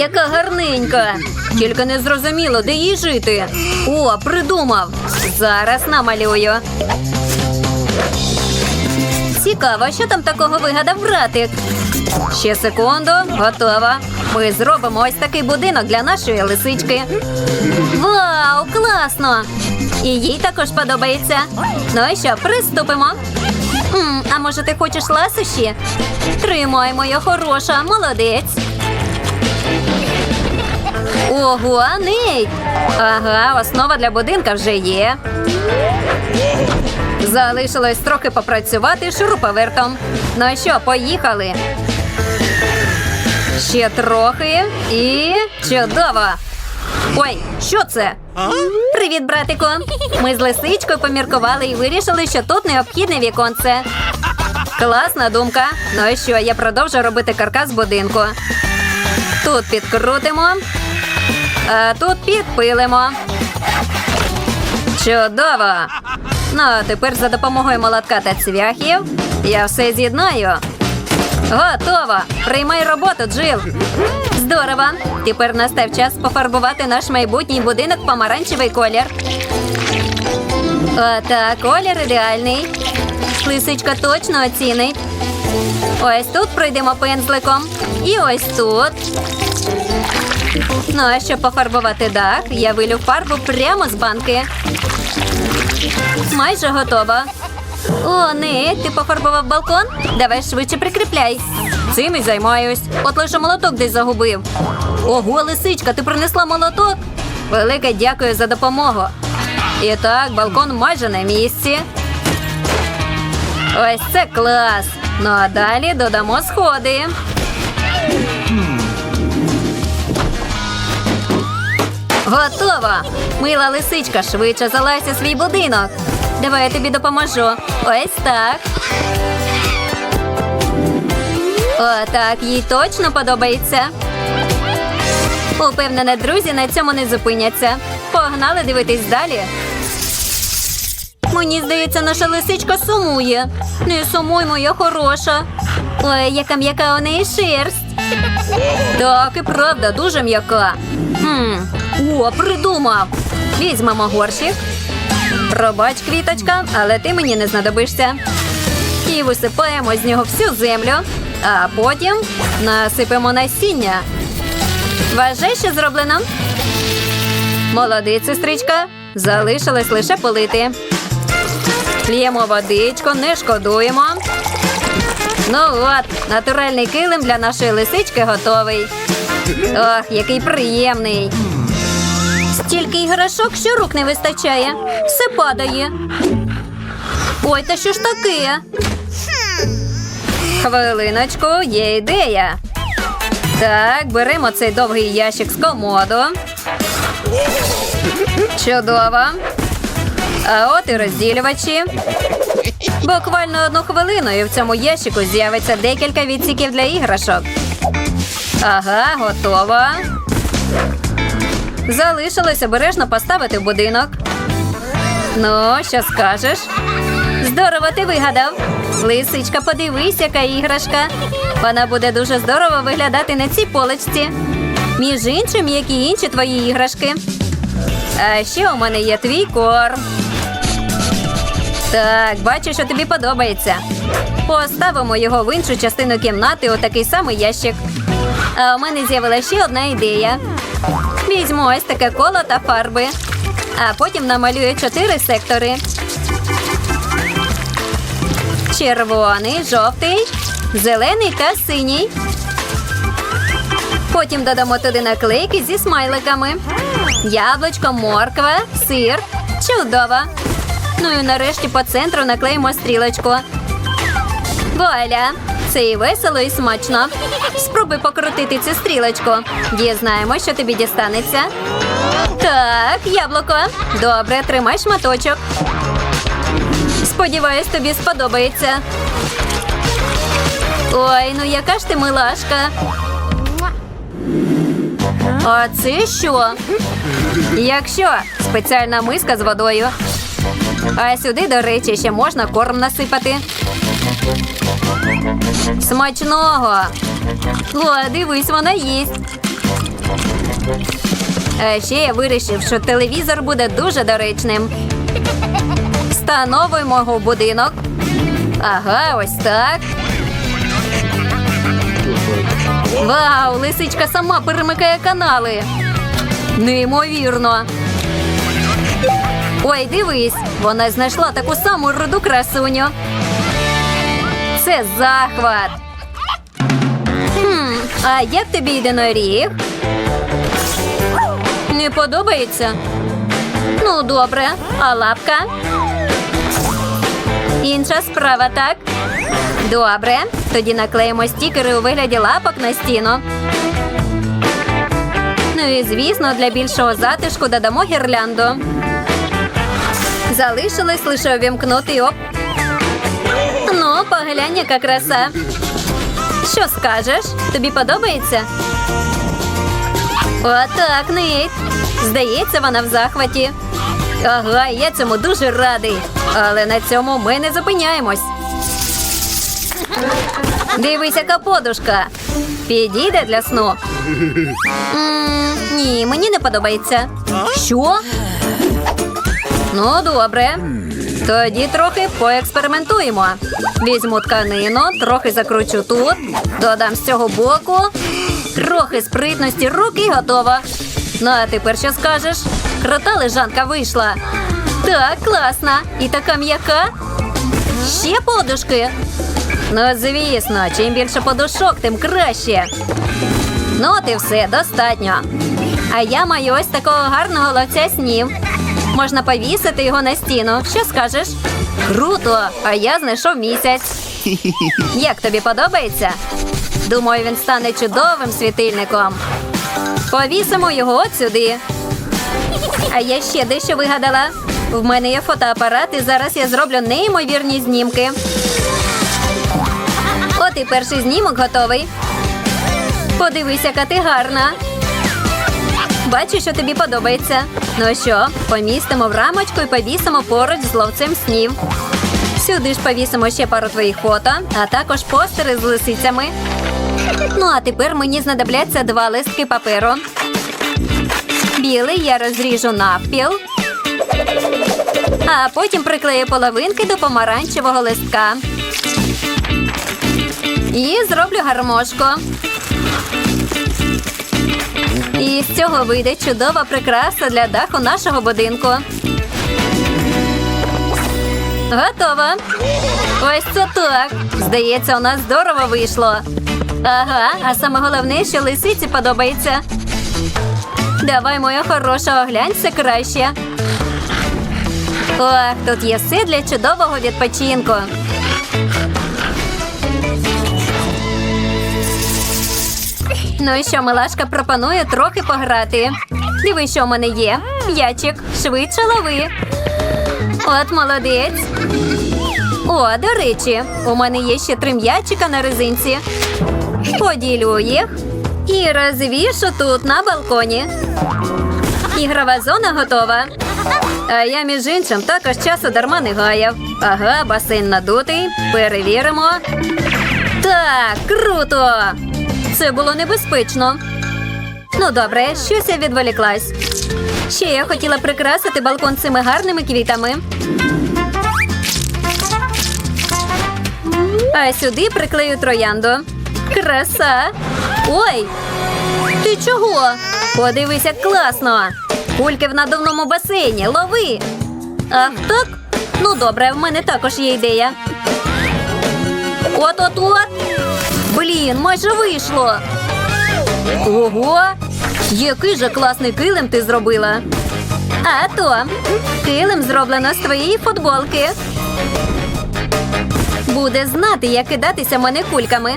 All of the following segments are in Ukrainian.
Яка гарненька. Тільки не зрозуміло, де їй жити. О, придумав. Зараз намалюю. Цікаво, що там такого вигадав братик. Ще секунду, готова. Ми зробимо ось такий будинок для нашої лисички. Вау, класно! І їй також подобається. Ну і що, приступимо. М, а може ти хочеш ласощі? Тримай, моя хороша, молодець. Ого, Нейт! Ага, основа для будинка вже є. Залишилось трохи попрацювати шуруповертом. Ну що, поїхали. Ще трохи і чудово. Ой, що це? Привіт, братику. Ми з лисичкою поміркували і вирішили, що тут необхідне віконце. Класна думка. Ну і що, я продовжу робити каркас будинку. Тут підкрутимо, а тут підпилимо. Чудово! Ну, а тепер за допомогою молотка та цвяхів я все з'єднаю. Готово! Приймай роботу, Джил. Здорово! Тепер настав час пофарбувати наш майбутній будинок помаранчевий колір. Отак, колір ідеальний. Лисичка точно оцінить. Ось тут пройдемо пензликом. І ось тут. Ну, а щоб пофарбувати дах, я вилю фарбу прямо з банки. Майже готова. О, не, ти пофарбував балкон? Давай швидше прикріпляй. Цим і займаюсь. От лише молоток десь загубив. Ого, лисичка, ти принесла молоток? Велике дякую за допомогу. І так, балкон майже на місці. Ось це клас. Ну а далі додамо сходи. Готово! Мила лисичка, швидше залазь свій будинок. Давай я тобі допоможу. Ось так. О, так, їй точно подобається. Упевнена, друзі на цьому не зупиняться. Погнали дивитись далі. Мені здається, наша лисичка сумує. Не сумуй, моя хороша. Ой, яка м'яка у неї шерсть. Так, і правда, дуже м'яка. Хм. О, придумав. Візьмемо горщик. Пробач, квіточка, але ти мені не знадобишся. І висипаємо з нього всю землю, а потім насипемо насіння. Вважай, що зроблено. Молодець, сестричка. Залишилось лише полити. Л'ємо водичку, не шкодуємо. Ну от, натуральний килим для нашої лисички готовий. Ох, який приємний. Стільки іграшок, що рук не вистачає. Все падає. Ой, та що ж таке? Хвилиночку, є ідея. Так, беремо цей довгий ящик з комоду. Чудово. А от і розділювачі. Буквально одну хвилину, і в цьому ящику з'явиться декілька відсіків для іграшок. Ага, готово. Залишилось обережно поставити будинок. Ну, що скажеш? Здорово ти вигадав. Лисичка, подивись, яка іграшка. Вона буде дуже здорово виглядати на цій поличці. Між іншим, як і інші твої іграшки. А ще у мене є твій корм. Так, бачу, що тобі подобається. Поставимо його в іншу частину кімнати у такий самий ящик. А у мене з'явилася ще одна ідея. Візьму ось таке коло та фарби, а потім намалюю чотири сектори. Червоний, жовтий, зелений та синій. Потім додамо туди наклейки зі смайликами. Яблучко, морква, сир. Чудово. Ну і нарешті по центру наклеїмо стрілочку. Вуаля! Це і весело, і смачно. Спробуй покрутити цю стрілочку. Дізнаємо, що тобі дістанеться. Так, яблуко. Добре, тримай шматочок. Сподіваюсь, тобі сподобається. Ой, ну яка ж ти милашка. А це що? Якщо спеціальна миска з водою. А сюди, до речі, ще можна корм насипати. Смачного. О, дивись, вона їсть. А ще я вирішив, що телевізор буде дуже доречним. Встановуємо його будинок. Ага, ось так. Вау, лисичка сама перемикає канали. Неймовірно. Ой, дивись, вона знайшла таку саму руду красуню. Це захват. Хм, а як тобі єдиноріг? Не подобається? Ну, добре, а лапка? Інша справа, так? Добре, тоді наклеїмо стікери у вигляді лапок на стіну. Ну і звісно, для більшого затишку додамо гірлянду. Залишилось лише увімкнути оп. Ну, поглянь, яка краса. Що скажеш? Тобі подобається? Отак, Нейт. Здається, вона в захваті. Ага, я цьому дуже радий. Але на цьому ми не зупиняємось. Дивись, яка подушка. Підійде для сну. м ні, мені не подобається. Що? Ну, добре. Тоді трохи поекспериментуємо. Візьму тканину, трохи закручу тут, додам з цього боку, трохи спритності рук і готово. Ну, а тепер що скажеш? Крута лежанка вийшла. Так, класна. І така м'яка. Ще подушки. Ну, звісно, чим більше подушок, тим краще. Ну, от і все, достатньо. А я маю ось такого гарного ловця снів. Можна повісити його на стіну. Що скажеш? Круто! А я знайшов місяць. Як тобі подобається? Думаю, він стане чудовим світильником. Повісимо його от сюди. А я ще дещо вигадала. В мене є фотоапарат, і зараз я зроблю неймовірні знімки. От і перший знімок готовий. Подивись, яка ти гарна. Бачу, що тобі подобається. Ну що, помістимо в рамочку і повісимо поруч з ловцем снів. Сюди ж повісимо ще пару твоїх фото, а також постери з лисицями. Ну, а тепер мені знадобляться два листки паперу. Білий я розріжу навпіл, а потім приклею половинки до помаранчевого листка. І зроблю гармошку. І з цього вийде чудова прикраса для даху нашого будинку. Готово. Ось це так. Здається, у нас здорово вийшло. Ага, а саме головне, що лисиці подобається. Давай, моя хороша, оглянься краще. Ох, тут є все для чудового відпочинку. Ну і що, милашка пропонує трохи пограти. Диви, що в мене є. М'ячик, швидше лови. От молодець. О, до речі, у мене є ще три м'ячика на резинці. Поділю їх і розвішу тут на балконі. Ігрова зона готова. А я, між іншим, також часу дарма не гаяв. Ага, басейн надутий. Перевіримо. Так, круто! Це було небезпечно. Ну, добре, щось я відволіклась. Ще я хотіла прикрасити балкон цими гарними квітами. А сюди приклею троянду. Краса. Ой! Ти чого? Подивись, як класно. Кульки в надувному басейні. Лови. Ах, так? Ну добре, в мене також є ідея. От-от-от. Блін, майже вийшло. Ого! Який же класний килим ти зробила. А то килим зроблено з твоєї футболки. Буде знати, як кидатися мене кульками.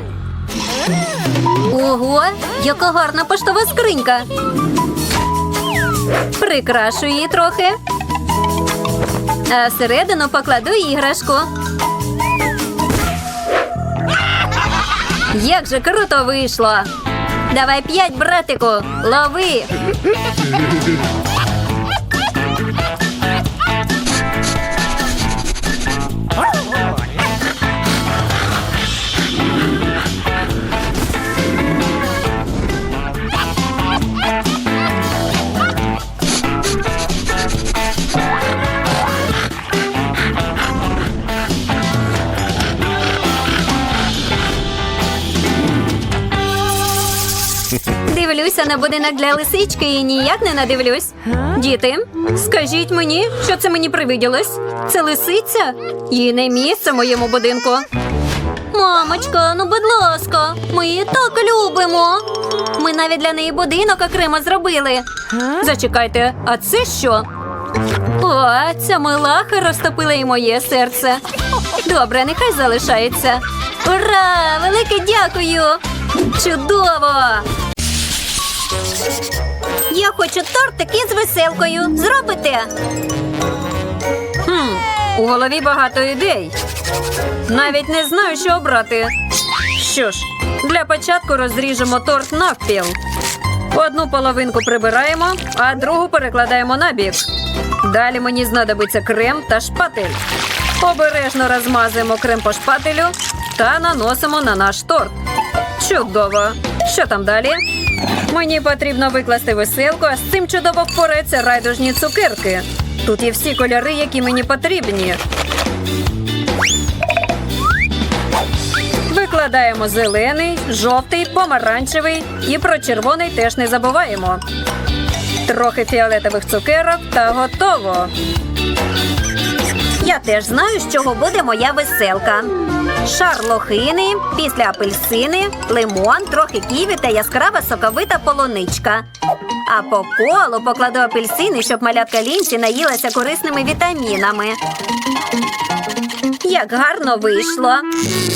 Ого, яка гарна поштова скринька. Прикрашу її трохи. А всередину покладу іграшку. Як же круто вийшло! Давай п'ять, братику, лови! Дивлюся на будинок для лисички і ніяк не надивлюсь. Діти, скажіть мені, що це мені привиділось? Це лисиця? Їй не місце в моєму будинку. Мамочка, ну будь ласка, ми її так любимо. Ми навіть для неї будинок окремо зробили. Зачекайте, а це що? О, ця милаха розтопила і моє серце. Добре, нехай залишається. Ура! Велике дякую! Чудово! Я хочу тортик із веселкою. Зробите? Хм, у голові багато ідей. Навіть не знаю, що обрати. Що ж, для початку розріжемо торт навпіл. Одну половинку прибираємо, а другу перекладаємо на бік. Далі мені знадобиться крем та шпатель. Обережно розмазуємо крем по шпателю та наносимо на наш торт. Чудово! Що там далі? Мені потрібно викласти веселку, а з цим чудово впораються райдужні цукерки. Тут є всі кольори, які мені потрібні. Викладаємо зелений, жовтий, помаранчевий і про червоний теж не забуваємо. Трохи фіолетових цукерок та готово. Я теж знаю, з чого буде моя веселка. Шар лохини, після апельсини, лимон, трохи ківі та яскрава соковита полуничка. А по колу покладу апельсини, щоб малятка лінці наїлася корисними вітамінами. Як гарно вийшло.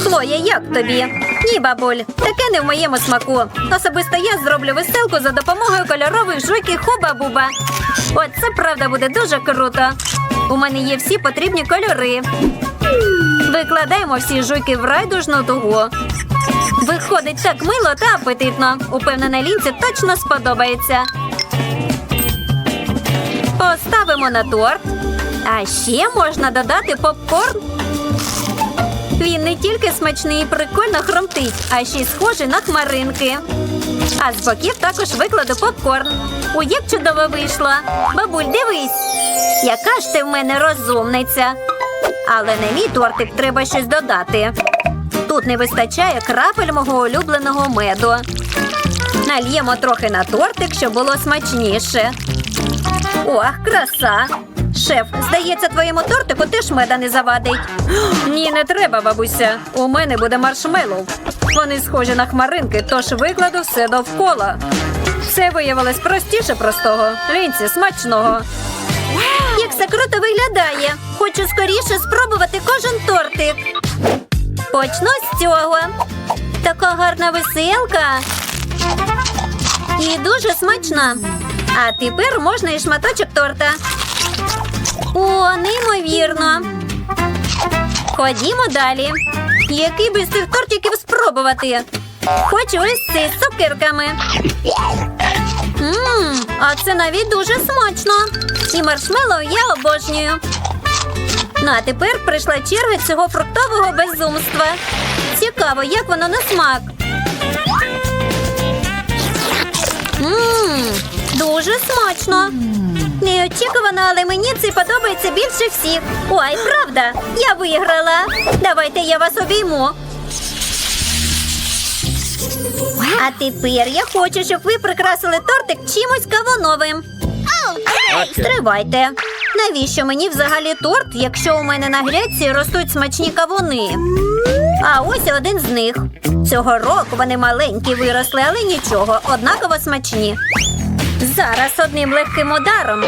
Хлоя, як тобі? Ні, бабуль, таке не в моєму смаку. Особисто я зроблю веселку за допомогою кольорових жуйки хуба-буба. От це правда буде дуже круто. У мене є всі потрібні кольори. Викладаємо всі жуйки в райдужну дугу. Виходить так мило та апетитно. Упевнена лінці точно сподобається. Поставимо на торт. А ще можна додати попкорн. Він не тільки смачний і прикольно хромтить, а ще й схожий на хмаринки. А з боків також викладу попкорн. Ой, як чудово вийшло. Бабуль, дивись. Яка ж ти в мене розумниця. Але на мій тортик треба щось додати. Тут не вистачає крапель мого улюбленого меду. Нальємо трохи на тортик, щоб було смачніше. Ох, краса! Шеф, здається, твоєму тортику теж меда не завадить. Ні, не треба, бабуся. У мене буде маршмеллоу. Вони схожі на хмаринки, тож викладу все довкола. Це виявилось простіше простого. Лінці, смачного. Як це круто виглядає. Хочу скоріше спробувати кожен тортик. Почну з цього. Така гарна веселка. І дуже смачна. А тепер можна і шматочок торта. О, неймовірно. Ходімо далі. Який би з цих тортиків спробувати? Хочу ось з цукерками. Ммм, а це навіть дуже смачно. І маршмеллоу я обожнюю. Ну, а тепер прийшла черга цього фруктового безумства. Цікаво, як воно на смак. Ммм, дуже смачно. Неочікувано, але мені це подобається більше всіх. Ой, правда, я виграла. Давайте я вас обійму. А тепер я хочу, щоб ви прикрасили тортик чимось кавуновим. Стривайте. Навіщо мені взагалі торт, якщо у мене на грядці ростуть смачні кавуни? А ось один з них. Цього року вони маленькі виросли, але нічого, однаково смачні. Зараз одним легким ударом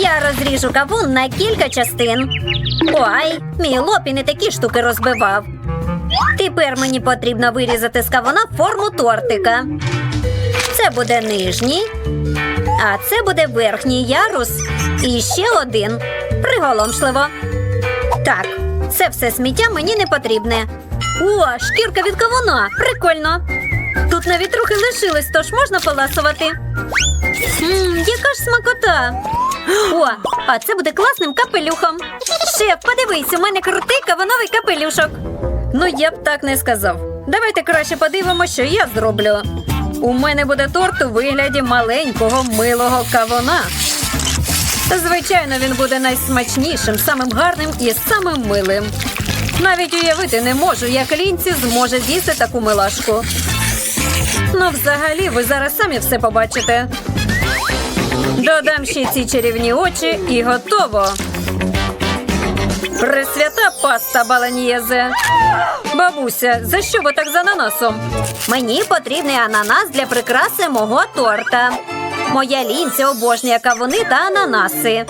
я розріжу кавун на кілька частин. Ой, мій лоб і не такі штуки розбивав. Тепер мені потрібно вирізати з кавуна форму тортика. Це буде нижній, а це буде верхній ярус. І ще один. Приголомшливо. Так, це все сміття мені не потрібне. О, шкірка від кавуна. Прикольно. Тут навіть трохи лишилось, тож можна поласувати. Ммм, яка ж смакота. О, а це буде класним капелюхом. Шеф, подивись, у мене крутий кавуновий капелюшок. Ну, я б так не сказав. Давайте краще подивимося, що я зроблю. У мене буде торт у вигляді маленького милого кавуна. Звичайно, він буде найсмачнішим, самим гарним і самим милим. Навіть уявити не можу, як лінці зможе з'їсти таку милашку. Ну, взагалі, ви зараз самі все побачите. Додам ще ці чарівні очі і готово. Пресвята паста баланьєзе. Бабуся, за що ви так з ананасом? Мені потрібний ананас для прикраси мого торта. Моя лінця обожнює кавуни та ананаси.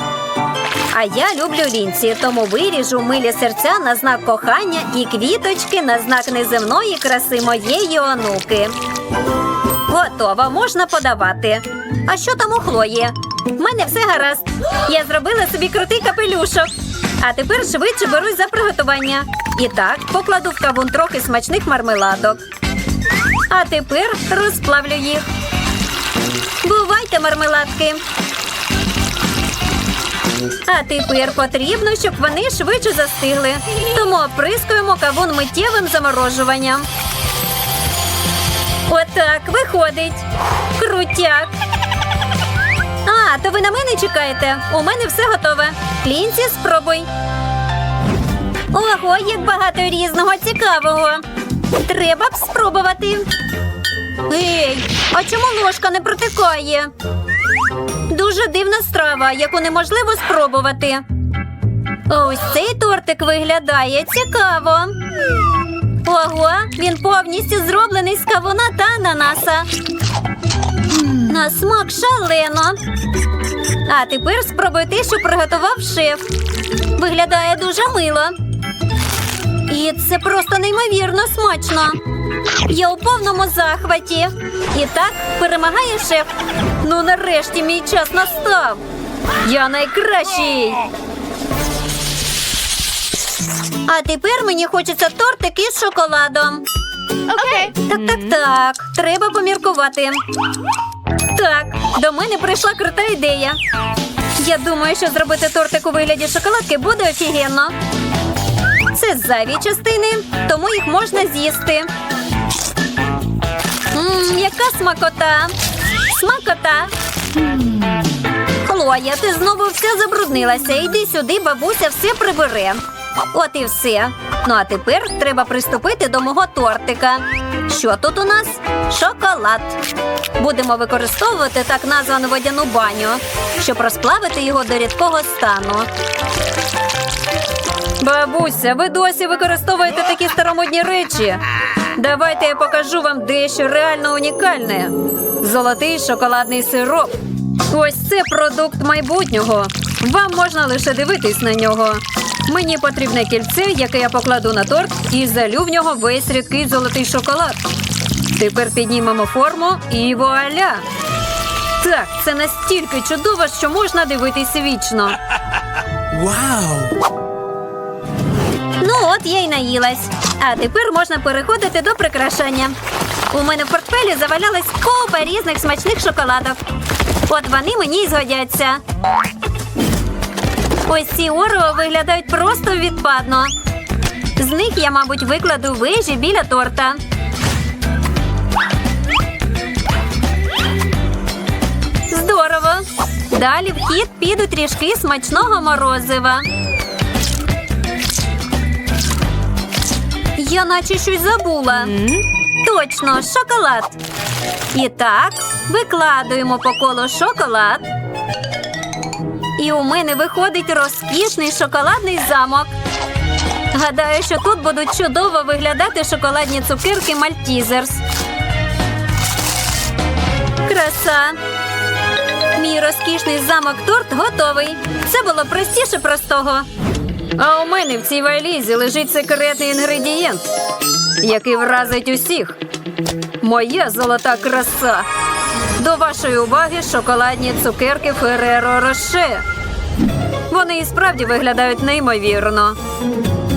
А я люблю лінці, тому виріжу милі серця на знак кохання і квіточки на знак неземної краси моєї онуки. Готово, можна подавати. А що там у Хлої? В мене все гаразд. Я зробила собі крутий капелюшок. А тепер швидше берусь за приготування. І так, покладу в кавун трохи смачних мармеладок. А тепер розплавлю їх. Бувайте, мармеладки. А тепер потрібно, щоб вони швидше застигли. Тому оприскуємо кавун миттєвим заморожуванням. Отак виходить. Крутяк. А, то ви на мене чекаєте? У мене все готове. Лінці, спробуй. Ого, як багато різного цікавого. Треба б спробувати. Ей, а чому ложка не протикає? Дуже дивна страва, яку неможливо спробувати. Ось цей тортик виглядає цікаво. Ого, він повністю зроблений з кавуна та ананаса. На смак шалено. А тепер спробуй те, що приготував шеф. Виглядає дуже мило. І це просто неймовірно смачно. Я у повному захваті. І так перемагає шеф. Ну, нарешті мій час настав. Я найкращий. А тепер мені хочеться тортик із шоколадом. Okay. Так, так, так. Треба поміркувати. Так, до мене прийшла крута ідея. Я думаю, що зробити тортик у вигляді шоколадки буде офігенно. Це зайві частини, тому їх можна з'їсти. Мм, яка смакота! Смакота! Хлоя, ти знову вся забруднилася. Іди сюди, бабуся все прибере. От і все. Ну а тепер треба приступити до мого тортика. Що тут у нас? Шоколад. Будемо використовувати так названу водяну баню, щоб розплавити його до рідкого стану. Бабуся, ви досі використовуєте такі старомодні речі. Давайте я покажу вам дещо реально унікальне. Золотий шоколадний сироп. Ось це продукт майбутнього. Вам можна лише дивитись на нього. Мені потрібне кільце, яке я покладу на торт, і залю в нього весь рідкий золотий шоколад. Тепер піднімемо форму і вуаля! Так, це настільки чудово, що можна дивитись вічно. Wow! Ну от я й наїлась. А тепер можна переходити до прикрашання. У мене в портфелі завалялась купа різних смачних шоколадок. От вони мені й згодяться. Ось ці орео виглядають просто відпадно. З них я, мабуть, викладу вежі біля торта. Здорово! Далі в хід підуть трішки смачного морозива. Я наче щось забула. Точно, шоколад. І так, викладуємо по колу шоколад. І у мене виходить розкішний шоколадний замок. Гадаю, що тут будуть чудово виглядати шоколадні цукерки Мальтізерс. Краса. Мій розкішний замок торт готовий. Це було простіше простого. А у мене в цій валізі лежить секретний інгредієнт, який вразить усіх. Моя золота краса. До вашої уваги шоколадні цукерки Фереро Роше. Вони і справді виглядають неймовірно.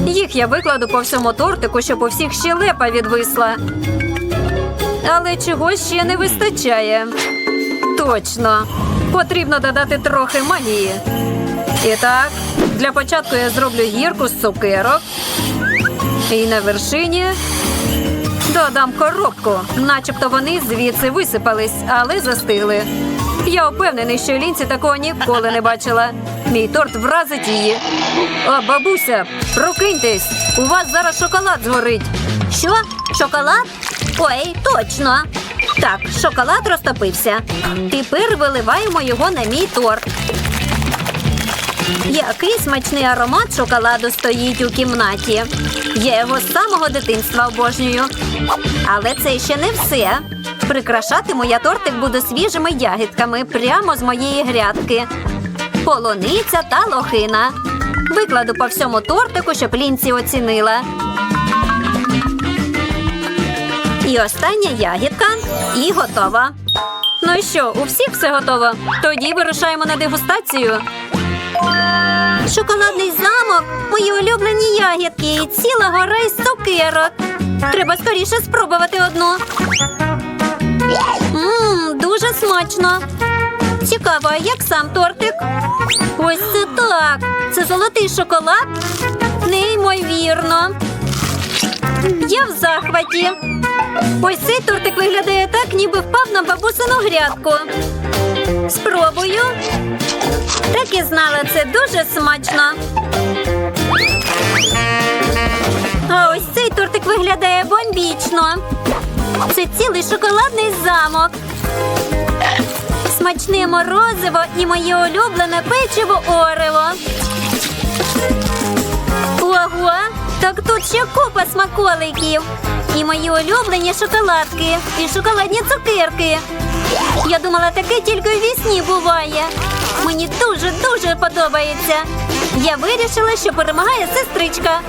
Їх я викладу по всьому тортику, щоб у всіх щелепа відвисла. Але чогось ще не вистачає. Точно. Потрібно додати трохи магії. І так, для початку я зроблю гірку з цукерок. І на вершині додам коробку, начебто вони звідси висипались, але застигли. Я впевнений, що лінці такого ніколи не бачила. Мій торт вразить її. О, бабуся, прокиньтесь! У вас зараз шоколад згорить. Що? Шоколад? Ой, точно. Так, шоколад розтопився. Тепер виливаємо його на мій торт. Який смачний аромат шоколаду стоїть у кімнаті. Я його з самого дитинства обожнюю. Але це ще не все. Прикрашатиму я тортик буду свіжими ягідками прямо з моєї грядки. Полуниця та лохина. Викладу по всьому тортику, щоб лінці оцінила. І остання ягідка і готова. Ну і що, у всіх все готово? Тоді вирушаємо на дегустацію. Шоколадний замок, мої улюблені ягідки і ціла гора із цукерок. Треба скоріше спробувати одну. Ммм, дуже смачно. Цікаво, як сам тортик? Ось це так. Це золотий шоколад? Неймовірно. Я в захваті. Ось цей тортик виглядає так, ніби впав на бабусину грядку. Спробую. Знала, це дуже смачно. А ось цей тортик виглядає бомбічно. Це цілий шоколадний замок. Смачне морозиво і моє улюблене печиво Орево. Ого, так тут ще купа смаколиків. І мої улюблені шоколадки, і шоколадні цукерки. Я думала, таке тільки у вісні буває. Мені дуже-дуже подобається. Я вирішила, що перемагає сестричка.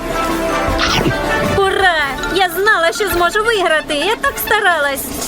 Ура! Я знала, що зможу виграти. Я так старалась.